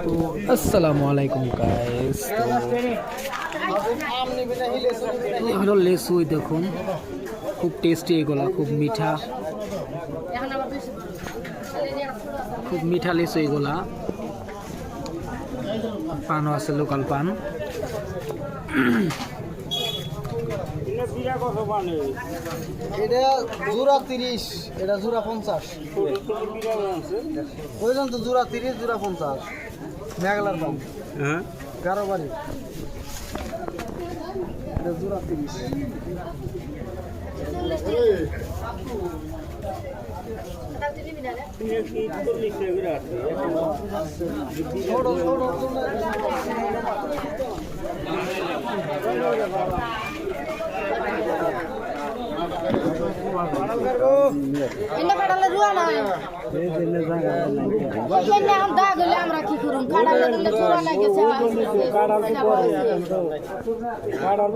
তো আসসালামু আলাইকুম গাইস তো হলো লেসুই দেখুন। খুব টেস্টি এগুলা, খুব মিঠা। খুব মিঠা লেসু এগুলা। পানও আছে লোকাল পান। এটা জোড়া তিরিশ এটা জোড়া পঞ্চাশ। ওইজন তো জোড়া তিরিশ জোড়া পঞ্চাশ। মেঘলার দাম। গারো বাড়ি। এটা জোড়া তিরিশ। ছোট ছোট। এনে কাটালে রুয়া নাই এনে আম দাগ হইলে আমরা কি করুম? কাটালে দিলে চোরা লাগেছে খারাপ